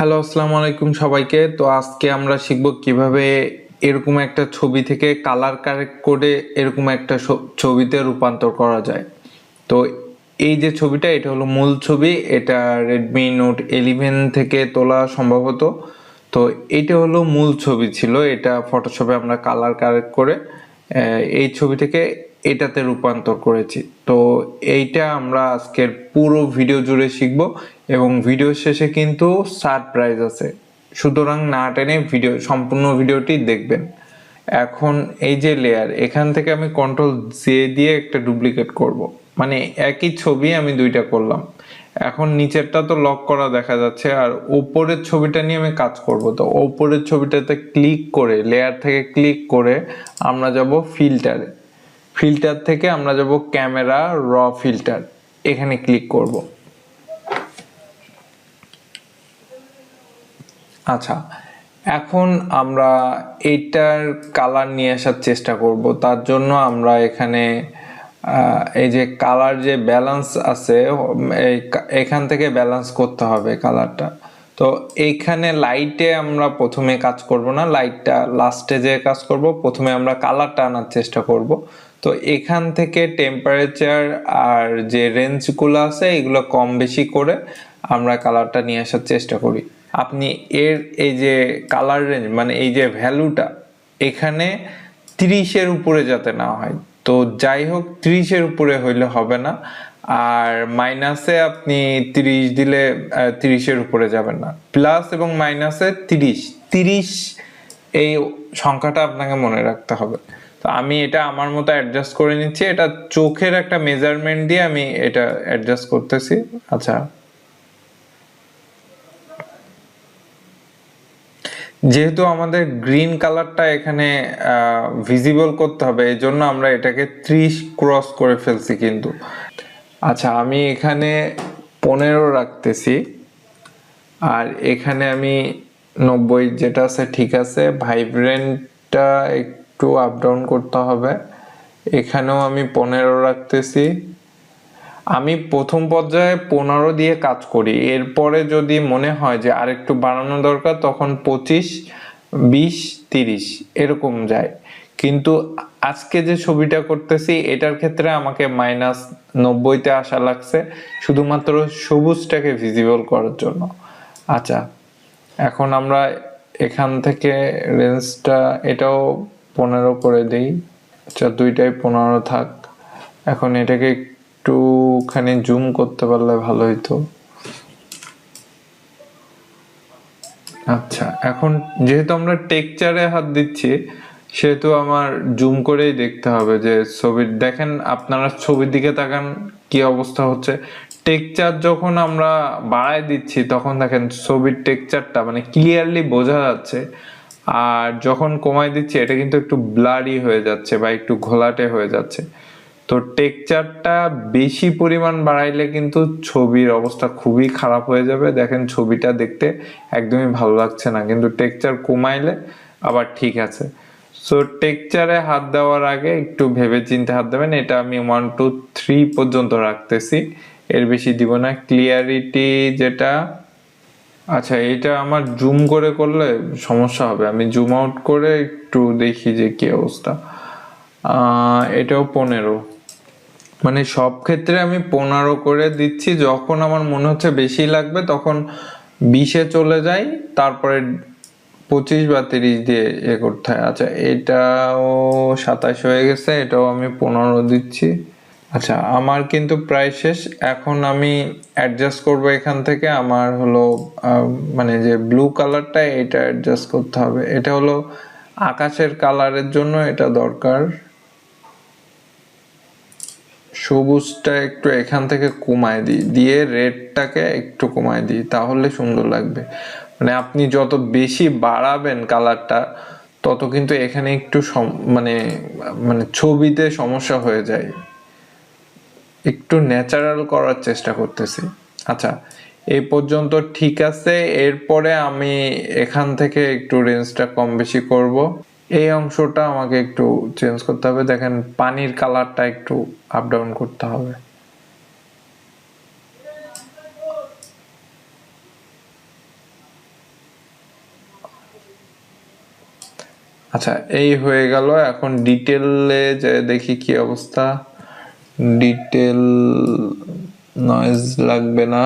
Hello, আসসালামু আলাইকুম সবাইকে। তো আজকে আমরা শিখব কীভাবে এরকম একটা ছবি থেকে কালার কারেক্ট করে এরকম একটা ছবিতে রূপান্তর করা যায়। তো এই যে ছবিটা, এটা হলো মূল ছবি। এটা রেডমি নোট এলিভেন থেকে তোলা সম্ভবত তো এটা হলো মূল ছবি ছিল। এটা ফটোশপে আমরা কালার কারেক্ট করে এই ছবি থেকে এটাতে রূপান্তর করেছি। তো এইটা আমরা আজকের পুরো ভিডিও জুড়ে শিখব এবং ভিডিও শেষে কিন্তু সারপ্রাইজ আছে। সুতরাং না টেনে ভিডিও সম্পূর্ণ ভিডিওটি দেখবেন। এখন এই যে লেয়ার এখান থেকে আমি কন্ট্রোল জে দিয়ে একটা ডুপ্লিকেট করব। মানে একই ছবি আমি দুইটা করলাম। এখন নিচেরটা তো লক করা দেখা যাচ্ছে আর ওপরের ছবিটা নিয়ে আমি কাজ করব। তো ওপরের ছবিটাতে ক্লিক করে লেয়ার থেকে ক্লিক করে আমরা যাব ফিল্টারে ফিল্টার থেকে আমরা যাব ক্যামেরা র ফিল্টার। এখানে ক্লিক করব। আচ্ছা এখন আমরা এইটার কালার নিয়ে আসার চেষ্টা করব। তার জন্য আমরা এখানে এই যে কালার যে ব্যালেন্স আছে এখান থেকে ব্যালেন্স করতে হবে কালারটা তো এইখানে লাইটে আমরা প্রথমে কাজ করব না লাইটটা লাস্টে যে কাজ করব, প্রথমে আমরা কালারটা আনার চেষ্টা করব। তো এখান থেকে টেম্পারেচার আর যে রেঞ্জগুলো আছে, এগুলো কম বেশি করে আমরা কালারটা নিয়ে আসার চেষ্টা করি। আপনি এর, এই যে কালার রেঞ্জ মানে এই যে ভ্যালুটা এখানে তিরিশের উপরে যাতে না হয়। তো যাই হোক তিরিশের উপরে হইলে হবে না। আর মাইনাসে আপনি তিরিশ দিলে তিরিশের উপরে যাবেন না। প্লাস এবং মাইনাসে তিরিশ তিরিশ এই সংখ্যাটা আপনাকে মনে রাখতে হবে। তো আমি এটা আমার মতো অ্যাডজাস্ট করে নিচ্ছি। এটা চোখের একটা মেজারমেন্ট দিয়ে আমি এটা অ্যাডজাস্ট করতেছি। আচ্ছা। যেহেতু আমাদের গ্রিন কালারটা এখানে ভিজিবল করতে হবে এই জন্য আমরা এটাকে ত্রিশ ক্রস করে ফেলছি কিন্তু। আচ্ছা আমি এখানে পনেরো রাখতেছি। আর এখানে আমি নব্বই যেটা আছে, ঠিক আছে ভাইব্রেন্টটা একটু আপ ডাউন করতে হবে। এখানেও আমি পনেরো রাখতেছি। আমি প্রথম পর্যায়ে পনেরো দিয়ে কাজ করি। এরপরে যদি মনে হয় যে আরেকটু বাড়ানো দরকার, তখন পঁচিশ, বিশ, তিরিশ এরকম যায়। কিন্তু আজকে যে ছবিটা করতেছি, এটার ক্ষেত্রে আমাকে মাইনাস নব্বইতে আসা লাগছে, শুধুমাত্র সবুজটাকে ভিজিবল করার জন্য। আচ্ছা এখন আমরা এখান থেকে রেঞ্জটা এটাও পনেরো করে দিই। আচ্ছা দুইটাই পনেরো থাক। এখন এটাকে একটুখানি জুম করতে পারলে ভালো হইতো। আচ্ছা এখন যেহেতু আমরা টেকচারে হাত দিচ্ছি, সেহেতু আমার জুম করেই দেখতে হবে যে ছবির দেখেন আপনারা ছবির দিকে তাকান কি অবস্থা হচ্ছে। টেকচার যখন আমরা বাড়ায় দিচ্ছি, তখন দেখেন ছবির টেকচারটা মানে ক্লিয়ারলি বোঝা যাচ্ছে। আর যখন কমায় দিচ্ছি, এটা কিন্তু একটু ব্লারি হয়ে যাচ্ছে বা একটু ঘোলাটে হয়ে যাচ্ছে। তো টেকচারটা বেশি পরিমাণ বাড়াইলে কিন্তু ছবির অবস্থা খুবই খারাপ হয়ে যাবে। দেখেন ছবিটা দেখতে একদমই ভালো লাগছে না, কিন্তু টেকচার কমাইলে আবার ঠিক আছে। সো টেকচারে হাত দেওয়ার আগে একটু ভেবে চিন্তে হাত দেবেন। এটা আমি ওয়ান টু থ্রি পর্যন্ত রাখতেছি। এর বেশি দিব না। ক্লিয়ারিটি যেটা আচ্ছা এটা আমার জুম করে করলে সমস্যা হবে। আমি জুম আউট করে একটু দেখি যে কি অবস্থা। এটাও পনেরো। মানে সব ক্ষেত্রে আমি পনেরো করে দিচ্ছি। যখন আমার মনে হচ্ছে বেশি লাগবে, তখন বিশে চলে যাই, তারপরে পঁচিশ বা তিরিশ দিয়ে এ করতে হয়। আচ্ছা এটাও সাতাশ হয়ে গেছে, এটাও আমি পনেরো দিচ্ছি। আচ্ছা আমার কিন্তু প্রায় শেষ। এখন আমি অ্যাডজাস্ট করব এখান থেকে। আমার হলো মানে যে ব্লু কালারটা এটা অ্যাডজাস্ট করতে হবে। এটা হলো আকাশের কালারের জন্য এটা দরকার। সবুজটা একটু এখান থেকে কমায় দিই। দিয়ে রেডটাকে একটু কমায় দিই, তাহলে সুন্দর লাগবে। মানে আপনি যত বেশি বাড়াবেন কালারটা তত কিন্তু এখানে একটু মানে মানে ছবিতে সমস্যা হয়ে যায়। একটু ন্যাচারাল করার চেষ্টা করতেছি। আচ্ছা এই পর্যন্ত ঠিক আছে, এরপরে আমি এখান থেকে একটু রেঞ্জটা কম বেশি করব। এই অংশটা আমাকে একটু চেঞ্জ করতে হবে, দেখেন পানির কালারটা একটু আপ ডাউন করতে হবে। আচ্ছা এই হয়ে গেল, এখন ডিটেলে যে দেখি কি অবস্থা। ডিটেল নয়েজ লাগবে না।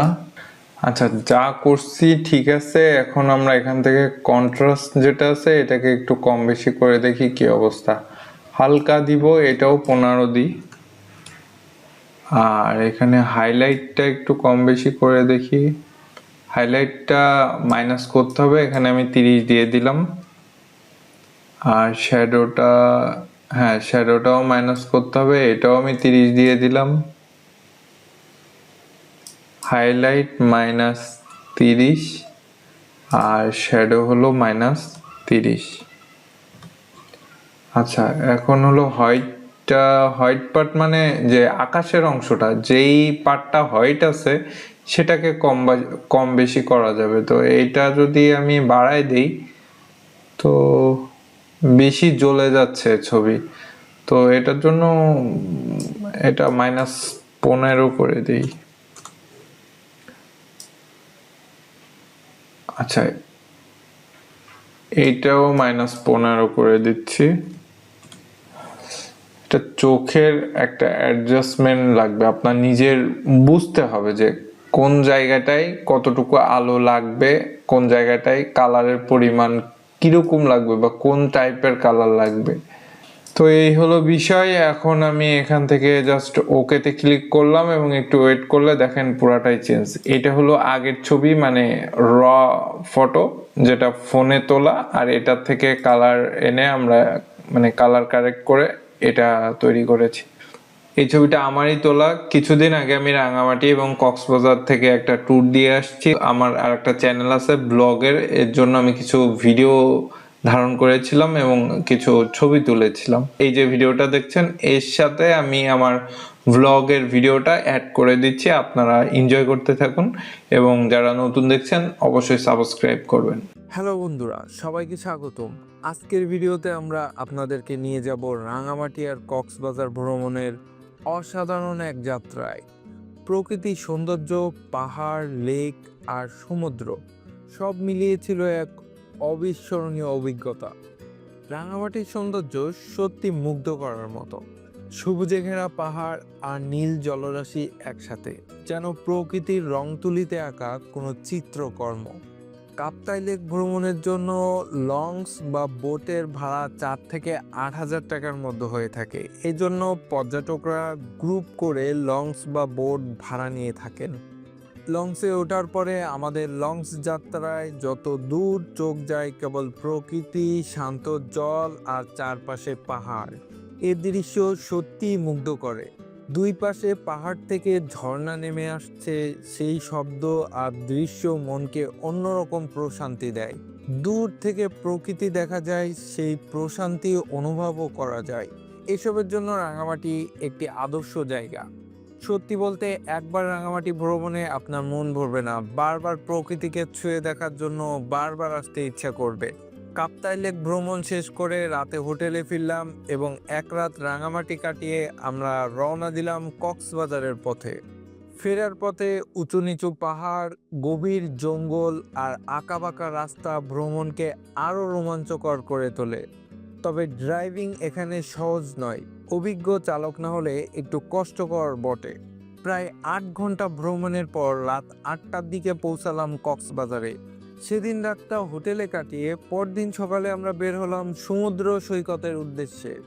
আচ্ছা যা করছি, ঠিক আছে, এখন আমরা এখান থেকে কন্ট্রাস্ট যেটা আছে, এটাকে একটু কম বেশি করে দেখি কি অবস্থা। হালকা দিব, এটাও পনেরো দিই আর এখানে হাইলাইটটা একটু কম বেশি করে দেখি। হাইলাইটটা মাইনাস করতে হবে, এখানে আমি তিরিশ দিয়ে দিলাম। আর শ্যাডোটা হ্যাঁ শ্যাডোটাও মাইনাস করতে হবে, এটাও আমি তিরিশ দিয়ে দিলাম। হাইলাইট মাইনাস তিরিশ, আর শ্যাডো হলো মাইনাস তিরিশ। আচ্ছা এখন হলো হোয়াইটটা হোয়াইট পার্ট মানে যে আকাশের অংশটা, যেই পার্টটা হোয়াইট আছে, সেটাকে কম কম বেশি করা যাবে। তো এইটা যদি আমি বাড়াই দিই, তো বেশি জ্বলে যাচ্ছে ছবি। তো এটার জন্য এটা মাইনাস পনেরো করে দিই। আচ্ছা এইটাও মাইনাস পনেরো করে দিচ্ছি। এটা চোখের একটা অ্যাডজাস্টমেন্ট লাগবে। আপনার নিজের বুঝতে হবে যে কোন জায়গাটায় কতটুকু আলো লাগবে, কোন জায়গাটায় কালারের পরিমাণ কীরকম লাগবে বা কোন টাইপের কালার লাগবে? তো এই হলো বিষয়। এখন আমি এখান থেকে জাস্ট ওকেতে ক্লিক করলাম এবং একটু ওয়েট করলে দেখেন পুরাটাই চেঞ্জ এটা হলো আগের ছবি মানে র ফটো যেটা ফোনে তোলা, আর এটার থেকে কালার এনে আমরা মানে কালার কারেক্ট করে এটা তৈরি করেছি। এই ছবিটা আমারই তোলা। কিছুদিন আগে আমি রাঙামাটি এবং কক্সবাজার থেকে একটা ট্যুর দিয়ে আসছি। আমার আর একটা চ্যানেল আছে ব্লগের। এর জন্য আমি কিছু ভিডিও ধারণ করেছিলাম এবং কিছু ছবি তুলেছিলাম। এই যে ভিডিওটা দেখছেন, এর সাথে আমি আমার ভ্লগের ভিডিওটা অ্যাড করে দিচ্ছি। আপনারা এনজয় করতে থাকুন এবং যারা নতুন দেখছেন, অবশ্যই সাবস্ক্রাইব করবেন। হ্যালো বন্ধুরা, সবাইকে স্বাগতম। আজকের ভিডিওতে আমরা আপনাদেরকে নিয়ে যাব রাঙামাটি আর কক্সবাজার ভ্রমণের অসাধারণ এক যাত্রায়। প্রকৃতির সৌন্দর্য, পাহাড়, লেক আর সমুদ্র সব মিলিয়ে ছিল এক অবিস্মরণীয় অভিজ্ঞতা। রাঙামাটির সৌন্দর্য সত্যি মুগ্ধ করার মতো। সবুজে ঘেরা পাহাড় আর নীল জলরাশি একসাথে, যেন প্রকৃতির রং তুলিতে আঁকা কোনো চিত্রকর্ম। কাপ্তাই লেক ভ্রমণের জন্য লঞ্চ বা বোটের ভাড়া চার থেকে আট হাজার টাকার মধ্যে হয়ে থাকে। এই জন্য পর্যটকরা গ্রুপ করে লঞ্চ বা বোট ভাড়া নিয়ে থাকেন। লঞ্চে ওঠার পরে আমাদের লঞ্চ যাত্রায় যত দূর চোখ যায় কেবল প্রকৃতি, শান্ত জল আর চারপাশে পাহাড়। এ দৃশ্য সত্যিই মুগ্ধ করে। দুই পাশে পাহাড় থেকে ঝর্ণা নেমে আসছে, সেই শব্দ আর দৃশ্য মনকে অন্যরকম প্রশান্তি দেয়। দূর থেকে প্রকৃতি দেখা যায়, সেই প্রশান্তি অনুভবও করা যায়। এসবের জন্য রাঙামাটি একটি আদর্শ জায়গা। সত্যি বলতে, একবার রাঙামাটি ভ্রমণে আপনার মন ভরবে না। বারবার প্রকৃতিকে ছুঁয়ে দেখার জন্য বারবার আসতে ইচ্ছা করবে। কাপ্তাই লেক ভ্রমণ শেষ করে রাতে হোটেলে ফিরলাম এবং এক রাত রাঙামাটি কাটিয়ে আমরা রওনা দিলাম কক্সবাজারের পথে। ফেরার পথে উঁচু নিচু পাহাড়, গভীর জঙ্গল আর আঁকাবাঁকা রাস্তা ভ্রমণকে আরও রোমাঞ্চকর করে তোলে। তবে ড্রাইভিং এখানে সহজ নয়, অভিজ্ঞ চালক না হলে একটু কষ্টকর বটে। প্রায় আট ঘণ্টা ভ্রমণের পর রাত আটটার দিকে পৌঁছালাম কক্সবাজারে। সেদিন রাতটা হোটেলে কাটিয়ে পরদিন সকালে আমরা বের হলাম সমুদ্র সৈকতের উদ্দেশ্যে।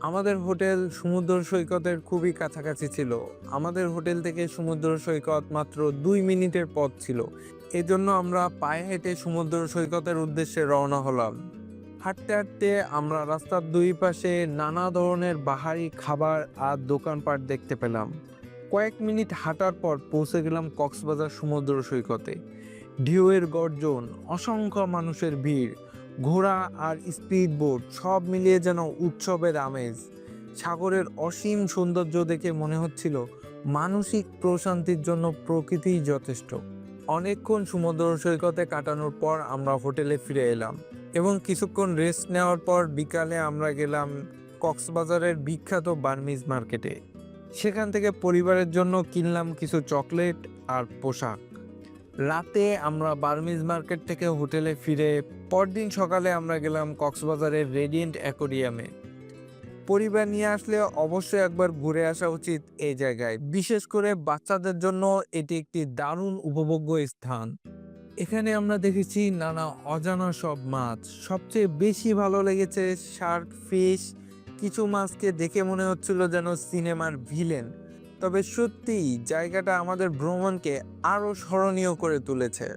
আমাদের হোটেল সমুদ্র সৈকতের খুবই কাছাকাছি ছিল। আমাদের হোটেল থেকে সমুদ্র সৈকত মাত্র দুই মিনিটের পথ ছিল। এজন্য আমরা পায়ে হেঁটে সমুদ্র সৈকতের উদ্দেশ্যে রওনা হলাম। হাঁটতে হাঁটতে আমরা রাস্তার দুই পাশে নানা ধরনের বাহারি খাবার আর দোকানপাট দেখতে পেলাম। কয়েক মিনিট হাঁটার পর পৌঁছে গেলাম কক্সবাজার সমুদ্র সৈকতে। ঢেউয়ের গর্জন, অসংখ্য মানুষের ভিড়, ঘোড়া আর স্পিড বোট সব মিলিয়ে যেন উৎসবের আমেজ। সাগরের অসীম সৌন্দর্য দেখে মনে হচ্ছিল মানসিক প্রশান্তির জন্য প্রকৃতিই যথেষ্ট। অনেকক্ষণ সমুদ্র সৈকতে কাটানোর পর আমরা হোটেলে ফিরে এলাম এবং কিছুক্ষণ রেস্ট নেওয়ার পর বিকালে আমরা গেলাম কক্সবাজারের বিখ্যাত বার্মিজ মার্কেটে। সেখান থেকে পরিবারের জন্য কিনলাম কিছু চকলেট আর পোশাক। রাতে আমরা বার্মিজ মার্কেট থেকে হোটেলে ফিরে পরদিন সকালে আমরা গেলাম কক্সবাজারের রেডিয়েন্ট অ্যাকোরিয়ামে। পরিবার নিয়ে আসলে অবশ্যই একবার ঘুরে আসা উচিত এই জায়গায়। বিশেষ করে বাচ্চাদের জন্য এটি একটি দারুণ উপভোগ্য স্থান। এখানে আমরা দেখেছি নানা অজানা সব মাছ। সবচেয়ে বেশি ভালো লেগেছে শার্ক ফিশ। কিছু মাছকে দেখে মনে হচ্ছিল যেন সিনেমার ভিলেন। তবে সত্যিই জায়গাটা আমাদের ভ্রমণকে আরও স্মরণীয় করে তুলেছে।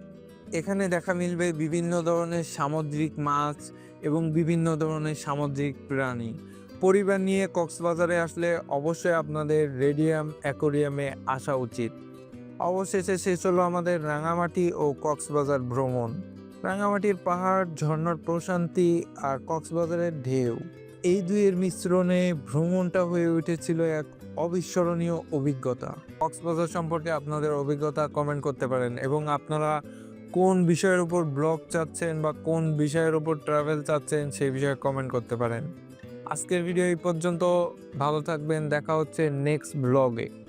এখানে দেখা মিলবে বিভিন্ন ধরনের সামুদ্রিক মাছ এবং বিভিন্ন ধরনের সামুদ্রিক প্রাণী। পরিবার নিয়ে কক্সবাজারে আসলে অবশ্যই আপনাদের রেডিয়াম অ্যাকোরিয়ামে আসা উচিত। অবশেষে শেষ হলো আমাদের রাঙামাটি ও কক্সবাজার ভ্রমণ। রাঙামাটির পাহাড়, ঝর্ণার প্রশান্তি আর কক্সবাজারের ঢেউ। এই দুইয়ের মিশ্রণে ভ্রমণটা হয়ে উঠেছিল এক অবিস্মরণীয় অভিজ্ঞতা। কক্সবাজার সম্পর্কে আপনাদের অভিজ্ঞতা কমেন্ট করতে পারেন এবং আপনারা কোন বিষয়ের উপর ব্লগ চাচ্ছেন বা কোন বিষয়ের উপর ট্রাভেল চাচ্ছেন সেই বিষয়ে কমেন্ট করতে পারেন। আজকের ভিডিও এই পর্যন্ত। ভালো থাকবেন। দেখা হচ্ছে নেক্সট ব্লগে